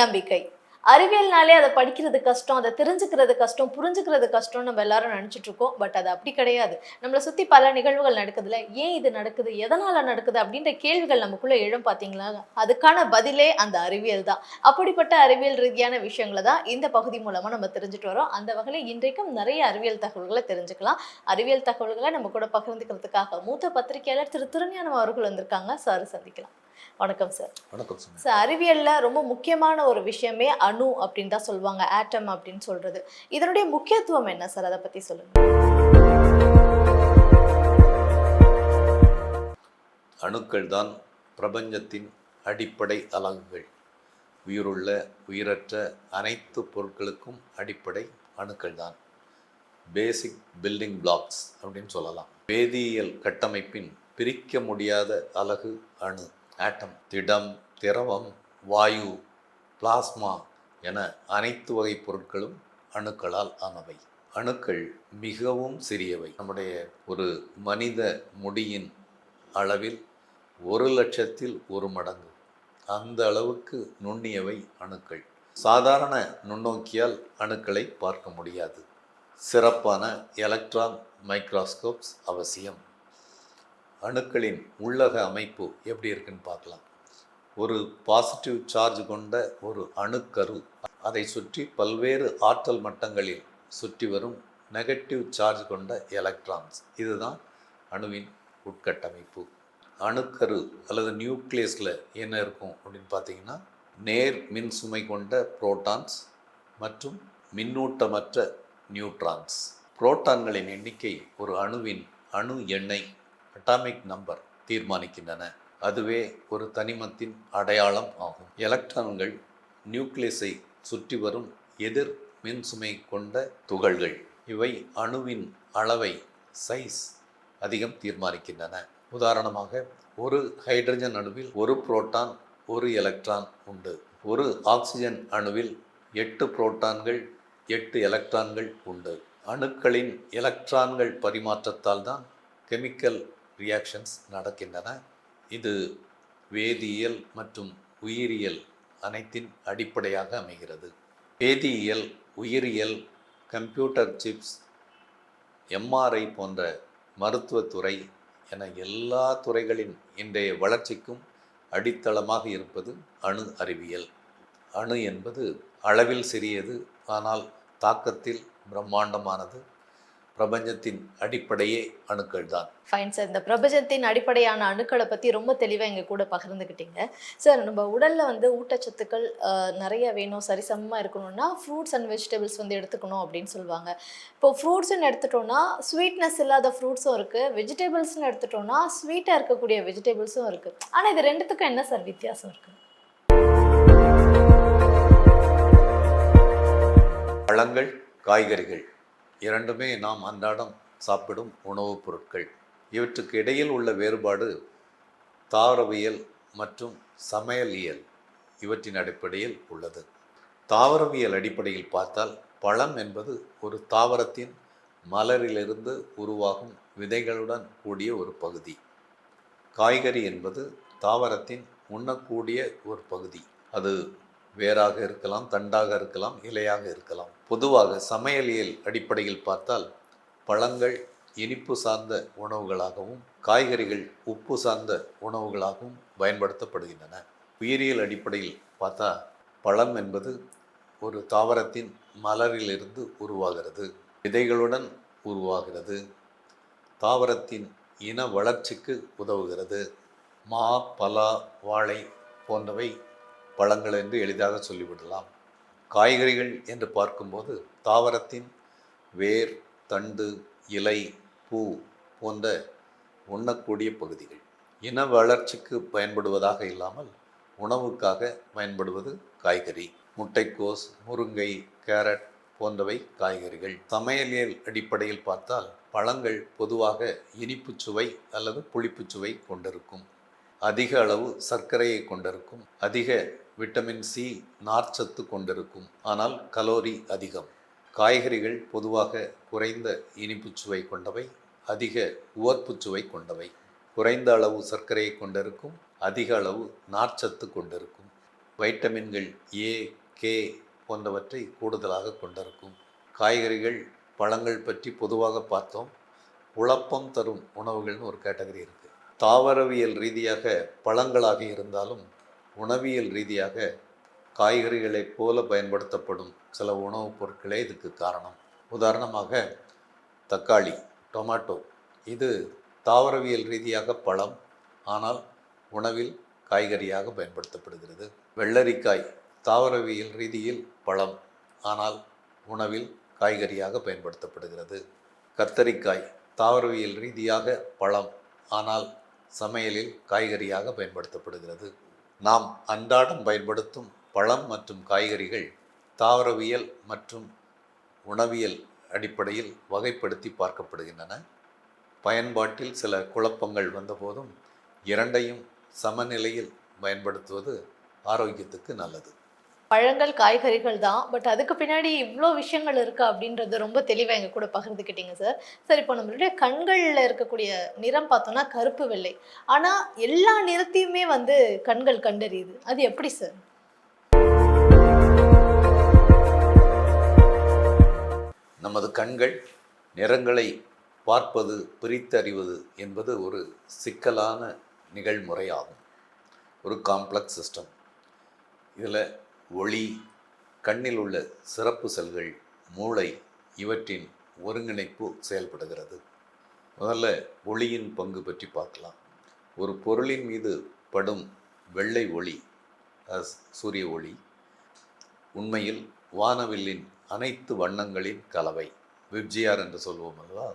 நம்பிக்கை. அறிவியல்னாலே அதை படிக்கிறது கஷ்டம் அதை தெரிஞ்சுக்கிறது கஷ்டம் புரிஞ்சுக்கிறது கஷ்டம் நம்ம எல்லாரும் நினச்சிட்டு இருக்கோம். பட் அது அப்படி கிடையாது. நம்மளை சுற்றி பல நிகழ்வுகள் நடக்குதுல ஏன் இது நடக்குது எதனால் நடக்குது அப்படின்ற கேள்விகள் நமக்குள்ளே எழும் பார்த்தீங்களா அதுக்கான பதிலே அந்த அறிவியல் தான். அப்படிப்பட்ட அறிவியல் ரீதியான விஷயங்களை தான் இந்த பகுதி மூலமாக நம்ம தெரிஞ்சுட்டு வரோம். அந்த வகையில் இன்றைக்கும் நிறைய அறிவியல் தகவல்களை தெரிஞ்சுக்கலாம். அறிவியல் தகவல்களை நம்ம கூட பகிர்ந்துக்கிறதுக்காக மூத்த பத்திரிகையாளர் திரு திருஞானம் அவர்கள் வந்திருக்காங்க. சார் சந்திக்கலாம். வணக்கம் சார். வணக்கம் சுமி சார் அறிவியல்ல ரொம்ப முக்கியமான ஒரு விஷயமே அணு அப்படின்னு தான் சொல்லுவாங்க ஆட்டம் அப்படின்னு சொல்றது. இதனுடைய முக்கியத்துவம் என்ன சார்? அதை பத்தி சொல்லுங்க. அணுக்கள் தான் பிரபஞ்சத்தின் அடிப்படை அலகுகள். உயிருள்ள உயிரற்ற அனைத்து பொருட்களுக்கும் அடிப்படை அணுக்கள் தான். பேசிக் பில்டிங் பிளாக்ஸ் அப்படின்னு சொல்லலாம். வேதியியல் கட்டமைப்பின் பிரிக்க முடியாத அலகு அணு. ஆட்டம் திடம் திரவம் வாயு பிளாஸ்மா என அனைத்து வகை பொருட்களும் அணுக்களால் ஆனவை. அணுக்கள் மிகவும் சிறியவை. நம்முடைய ஒரு மனித முடியின் அளவில் ஒரு லட்சத்தில் ஒரு மடங்கு. அந்த அளவுக்கு நுண்ணியவை அணுக்கள். சாதாரண நுண்ணோக்கியால் அணுக்களை பார்க்க முடியாது. சிறப்பான எலக்ட்ரான் மைக்ரோஸ்கோப்ஸ் அவசியம். அணுக்களின் உள்ளக அமைப்பு எப்படி இருக்குன்னு பார்க்கலாம். ஒரு பாசிட்டிவ் சார்ஜ் கொண்ட ஒரு அணுக்கரு அதை சுற்றி பல்வேறு ஆற்றல் மட்டங்களில் சுற்றி வரும் நெகட்டிவ் சார்ஜ் கொண்ட எலக்ட்ரான்ஸ் இதுதான் அணுவின் உட்கட்டமைப்பு. அணுக்கரு அல்லது நியூக்ளியஸில் என்ன இருக்கும் அப்படின்னு பார்த்தீங்கன்னா நேர் மின் சுமை கொண்ட புரோட்டான்ஸ் மற்றும் மின்னூட்டமற்ற நியூட்ரான்ஸ் புரோட்டான்களின் எண்ணிக்கை ஒரு அணுவின் அணு எண்ணெய் அட்டாமிக் நம்பர் தீர்மானிக்கின்றன. அதுவே ஒரு தனிமத்தின் அடையாளம் ஆகும். எலக்ட்ரான்கள் நியூக்ளியஸை சுற்றி வரும் எதிர் மின்சுமை கொண்ட துகள்கள். இவை அணுவின் அளவை சைஸ் அதிகம் தீர்மானிக்கின்றன. உதாரணமாக ஒரு ஹைட்ரஜன் அணுவில் ஒரு புரோட்டான் ஒரு எலக்ட்ரான் உண்டு. ஒரு ஆக்சிஜன் அணுவில் எட்டு புரோட்டான்கள் எட்டு எலக்ட்ரான்கள் உண்டு. அணுக்களின் எலக்ட்ரான்கள் பரிமாற்றத்தால் தான் கெமிக்கல் ரியாக்ஷன்ஸ் நடக்கின்றன. இது வேதியியல் மற்றும் உயிரியல் அனைத்தின் அடிப்படையாக அமைகிறது. வேதியியல் உயிரியல் கம்ப்யூட்டர் சிப்ஸ் எம்ஆர்ஐ போன்ற மருத்துவத்துறை என எல்லா துறைகளின் இன்றைய வளர்ச்சிக்கும் அடித்தளமாக இருப்பது அணு அறிவியல். அணு என்பது அளவில் சிறியது ஆனால் தாக்கத்தில் பிரம்மாண்டமானது. பிரபஞ்சத்தின் அடிப்படையே அணுக்கள் தான். ஃபைன் சார் இந்த பிரபஞ்சத்தின் அடிப்படையான அணுக்களை பற்றி ரொம்ப தெளிவாக எங்கள் கூட பகிர்ந்துக்கிட்டீங்க சார் நம்ம உடலில் வந்து ஊட்டச்சத்துக்கள் நிறைய வேணும் சரிசமமாக இருக்கணும்னா ஃப்ரூட்ஸ் அண்ட் வெஜிடபிள்ஸ் வந்து எடுத்துக்கணும் அப்படின்னு சொல்லுவாங்க. இப்போ ஃப்ரூட்ஸ்னு எடுத்துட்டோம்னா ஸ்வீட்னஸ் இல்லாத ஃப்ரூட்ஸும் இருக்குது வெஜிடபிள்ஸ்னு எடுத்துட்டோம்னா ஸ்வீட்டாக இருக்கக்கூடிய வெஜிடபிள்ஸும் இருக்குது ஆனால் இது ரெண்டுத்துக்கும் என்ன சார் வித்தியாசம் இருக்குது பழங்கள் காய்கறிகள். இரண்டுமே நாம் அன்றாடம் சாப்பிடும் உணவுப் பொருட்கள். இவற்றுக்கு இடையில் உள்ள வேறுபாடு தாவரவியல் மற்றும் சமையலியல் இவற்றின் அடிப்படையில் உள்ளது. தாவரவியல் அடிப்படையில் பார்த்தால் பழம் என்பது ஒரு தாவரத்தின் மலரிலிருந்து உருவாகும் விதைகளுடன் கூடிய ஒரு பகுதி. காய்கறி என்பது தாவரத்தின் உண்ணக்கூடிய ஒரு பகுதி. அது வேராக இருக்கலாம் தண்டாக இருக்கலாம் இலையாக இருக்கலாம். பொதுவாக சமையலியல் அடிப்படையில் பார்த்தால் பழங்கள் இனிப்பு சார்ந்த உணவுகளாகவும் காய்கறிகள் உப்பு சார்ந்த உணவுகளாகவும் பயன்படுத்தப்படுகின்றன. உயிரியல் அடிப்படையில் பார்த்தா பழம் என்பது ஒரு தாவரத்தின் மலரிலிருந்து உருவாகிறது விதைகளுடன் உருவாகிறது தாவரத்தின் இன வளர்ச்சிக்கு உதவுகிறது மா பலா வாழை போன்றவை பழங்கள் என்று எளிதாக சொல்லிவிடலாம். காய்கறிகள் என்று பார்க்கும்போது தாவரத்தின் வேர் தண்டு இலை பூ போன்ற உண்ணக்கூடிய பகுதிகள். இன வளர்ச்சிக்கு பயன்படுவதாக இல்லாமல் உணவுக்காக பயன்படுவது காய்கறி. முட்டைக்கோஸ் முருங்கை கேரட் போன்றவை காய்கறிகள். சமையலியல் அடிப்படையில் பார்த்தால் பழங்கள் பொதுவாக இனிப்புச் சுவை அல்லது புளிப்புச் சுவை கொண்டிருக்கும். அதிக அளவு சர்க்கரையை கொண்டிருக்கும். அதிக விட்டமின் சி நார்ச்சத்து கொண்டிருக்கும். ஆனால் கலோரி அதிகம். காய்கறிகள் பொதுவாக குறைந்த இனிப்புச் சுவை கொண்டவை அதிக உவர்ப்புச் சுவை கொண்டவை. குறைந்த அளவு சர்க்கரையை கொண்டிருக்கும் அதிக அளவு நார்ச்சத்து கொண்டிருக்கும். வைட்டமின்கள் ஏ கே போன்றவற்றை கூடுதலாக கொண்டிருக்கும். காய்கறிகள் பழங்கள் பற்றி பொதுவாக பார்த்தோம். குழப்பம் தரும் உணவுகள்னு ஒரு கேட்டகரி இருக்குது தாவரவியல் ரீதியாக பழங்களாக இருந்தாலும் உணவியல் ரீதியாக காய்கறிகளைப் போல பயன்படுத்தப்படும் சில உணவுப் பொருட்களே இதுக்கு காரணம். உதாரணமாக தக்காளி டொமாட்டோ. இது தாவரவியல் ரீதியாக பழம் ஆனால் உணவில் காய்கறியாக பயன்படுத்தப்படுகிறது. வெள்ளரிக்காய் தாவரவியல் ரீதியில் பழம் ஆனால் உணவில் காய்கறியாக பயன்படுத்தப்படுகிறது. கத்தரிக்காய் தாவரவியல் ரீதியாக பழம் ஆனால் சமையலில் காய்கறியாக பயன்படுத்தப்படுகிறது. நாம் அன்றாடம் பயன்படுத்தும் பழம் மற்றும் காய்கறிகள் தாவரவியல் மற்றும் உணவியல் அடிப்படையில் வகைப்படுத்தி பார்க்கப்படுகின்றன. பயன்பாட்டில் சில குழப்பங்கள் வந்தபோதும் இரண்டையும் சமநிலையில் பயன்படுத்துவது ஆரோக்கியத்துக்கு நல்லது. பழங்கள் காய்கறிகள் தான். பட் அதுக்கு பின்னாடி இவ்வளோ விஷயங்கள் இருக்கு அப்படின்றது ரொம்ப தெளிவாக எங்கள் கூட பகிர்ந்துக்கிட்டீங்க சார் சார் இப்போ நம்மளுடைய கண்களில் இருக்கக்கூடிய நிறம் பார்த்தோம்னா கருப்பு வெள்ளை. ஆனால் எல்லா நிறத்தையுமே வந்து கண்கள் கண்டறியுது. அது எப்படி சார் நமது கண்கள் நிறங்களை பார்ப்பது பிரித்தறிவது என்பது ஒரு சிக்கலான நிகழ்முறையாகும். ஒரு காம்ப்ளெக்ஸ் சிஸ்டம். இதில் ஒளி கண்ணில் உள்ள சிறப்பு செல்கள் மூளை இவற்றின் ஒருங்கிணைப்பு செயல்படுகிறது. முதல்ல ஒளியின் பங்கு பற்றி பார்க்கலாம். ஒரு பொருளின் மீது படும் வெள்ளை ஒளி சூரிய ஒளி உண்மையில் வானவில்லின் அனைத்து வண்ணங்களின் கலவை விப்ஜிஆர் என்று சொல்வோம் அல்லவா?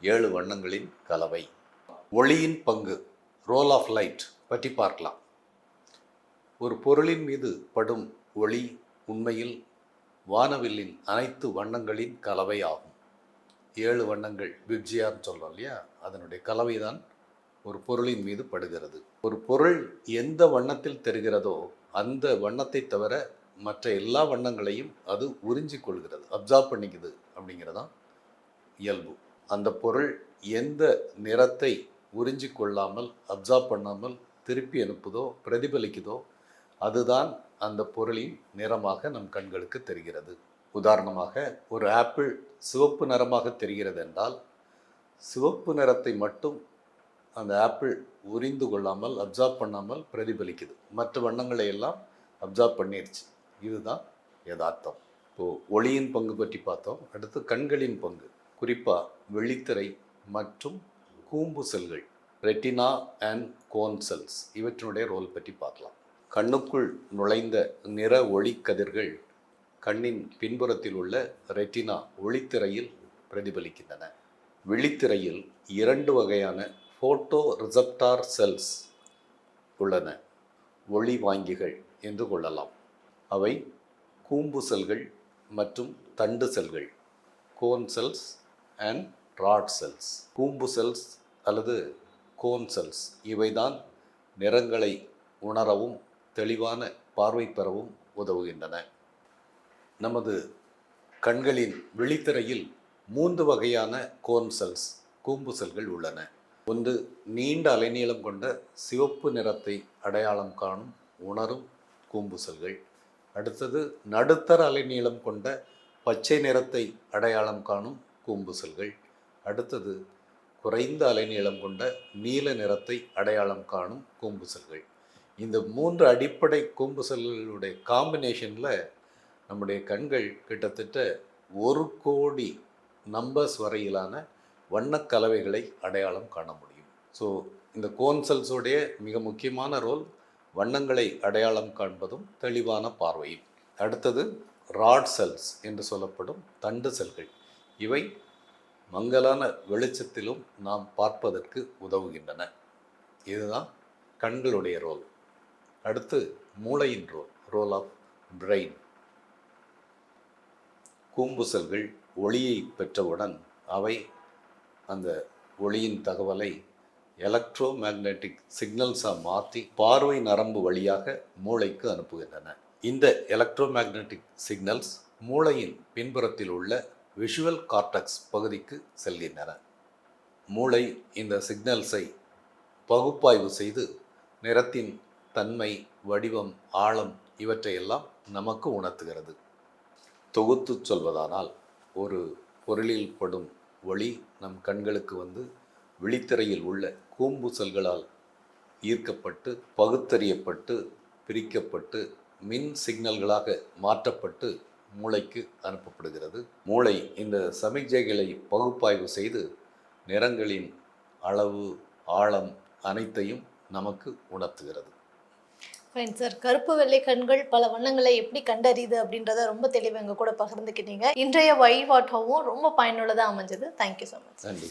ஏழு வண்ணங்களின் கலவை. ஒளியின் பங்கு ரோல் ஆஃப் லைட் பற்றி பார்க்கலாம். ஒரு பொருளின் மீது படும் ஒளி உண்மையில் வானவில்லின் அனைத்து வண்ணங்களின் கலவையாகும் ஏழு வண்ணங்கள் பிப்ஜியார்னு சொல்கிறோம் இல்லையா? அதனுடைய கலவை தான் ஒரு பொருளின் மீது படுகிறது. ஒரு பொருள் எந்த வண்ணத்தில் தெரிகிறதோ அந்த வண்ணத்தை தவிர மற்ற எல்லா வண்ணங்களையும் அது உறிஞ்சி கொள்கிறது அப்சார்ப் பண்ணிக்குது அப்படிங்கிறதான் இயல்பு. அந்த பொருள் எந்த நிறத்தை உறிஞ்சி கொள்ளாமல் அப்சார்ப் பண்ணாமல் திருப்பி அனுப்புதோ பிரதிபலிக்குதோ அதுதான் அந்த பொருளின் நிறமாக நம் கண்களுக்கு தெரிகிறது. உதாரணமாக ஒரு ஆப்பிள் சிவப்பு நிறமாக தெரிகிறது என்றால் சிவப்பு நிறத்தை மட்டும் அந்த ஆப்பிள் உறிந்து கொள்ளாமல் அப்சார்ப் பண்ணாமல் பிரதிபலிக்குது. மற்ற வண்ணங்களை எல்லாம் அப்சார்ப் பண்ணிடுச்சு இதுதான் யதார்த்தம். இப்போது ஒளியின் பங்கு பற்றி பார்த்தோம். அடுத்து கண்களின் பங்கு. குறிப்பாக வெளித்திரை மற்றும் கூம்பு செல்கள் ரெட்டினா அண்ட் கோன் செல்ஸ். இவற்றினுடைய ரோல் பற்றி பார்க்கலாம். கண்ணுக்குள் நுழைந்த நிற ஒளி கதிர்கள் கண்ணின் பின்புறத்தில் உள்ள ரெட்டினா ஒளித்திரையில் பிரதிபலிக்கின்றன. விழித்திரையில் இரண்டு வகையான ஃபோட்டோ ரிசப்டார் செல்ஸ் உள்ளன. ஒளி வாங்கிகள் என்று கொள்ளலாம். அவை கூம்பு செல்கள் மற்றும் தண்டு செல்கள் cone cells and rod cells. கூம்பு செல்ஸ் அல்லது கோன் செல்ஸ் இவைதான் நிறங்களை உணரவும் தெளிவான பார்வை பெறவும் உதவுகின்றன. நமது கண்களின் விழித்திரையில் மூன்று வகையான கோன் செல்ஸ் கூம்பு செல்கள் உள்ளன. ஒன்று நீண்ட அலைநீளம் கொண்ட சிவப்பு நிறத்தை அடையாளம் காணும் உணரும் கூம்பு செல்கள். அடுத்தது நடுத்தர அலைநீளம் கொண்ட பச்சை நிறத்தை அடையாளம் காணும் கூம்பு செல்கள். அடுத்தது குறைந்த அலைநீளம் கொண்ட நீல நிறத்தை அடையாளம் காணும் கூம்பு செல்கள். இந்த மூன்று அடிப்படை கூம்பு செல்களுடைய காம்பினேஷனில் நம்முடைய கண்கள் கிட்டத்தட்ட ஒரு கோடி நம்பர்ஸ் வரையிலான வண்ணக் கலவைகளை அடையாளம் காண முடியும். ஸோ இந்த கோன் செல்ஸோடைய மிக முக்கியமான ரோல் வண்ணங்களை அடையாளம் காண்பதும் தெளிவான பார்வையும். அடுத்தது ராட் செல்ஸ் என்று சொல்லப்படும் தண்டு செல்கள். இவை மங்கலான வெளிச்சத்திலும் நாம் பார்ப்பதற்கு உதவுகின்றன. இதுதான் கண்களுடைய ரோல் அடுத்து மூளையின் ரோல் ரோல் ஆஃப் பிரெயின் கூம்பு செல்கள் ஒளியை பெற்றவுடன் அவை அந்த ஒளியின் தகவலை எலக்ட்ரோ மேக்னெட்டிக் சிக்னல்ஸாக மாற்றி பார்வை நரம்பு வழியாக மூளைக்கு அனுப்புகின்றன. இந்த எலக்ட்ரோ மேக்னெட்டிக் சிக்னல்ஸ் மூளையின் பின்புறத்தில் உள்ள விஷுவல் கார்டக்ஸ் பகுதிக்கு செல்கின்றன. மூளை இந்த சிக்னல்ஸை பகுப்பாய்வு செய்து நிறத்தின் தன்மை வடிவம் ஆழம் இவற்றையெல்லாம் நமக்கு உணர்த்துகிறது. தொகுத்து சொல்வதானால் ஒரு பொருளில் படும் ஒளி நம் கண்களுக்கு வந்து விழித்திரையில் உள்ள கூம்புசல்களால் ஈர்க்கப்பட்டு பகுத்தறியப்பட்டு பிரிக்கப்பட்டு மின் சிக்னல்களாக மாற்றப்பட்டு மூளைக்கு அனுப்பப்படுகிறது. மூளை இந்த சமிக்ஞைகளை பகுப்பாய்வு செய்து நிறங்களின் அளவு ஆழம் அனைத்தையும் நமக்கு உணர்த்துகிறது. ஃபைன் சார் கருப்பு வெள்ளை கண்கள் பல வண்ணங்களை எப்படி கண்டறியுது அப்படின்றத ரொம்ப தெளிவாக எங்கள் கூட பகிர்ந்துக்கிட்டீங்க. இன்றைய வழிபாட்டவும் ரொம்ப பயனுள்ளதாக அமைஞ்சது. தேங்க்யூ ஸோ மச் நன்றி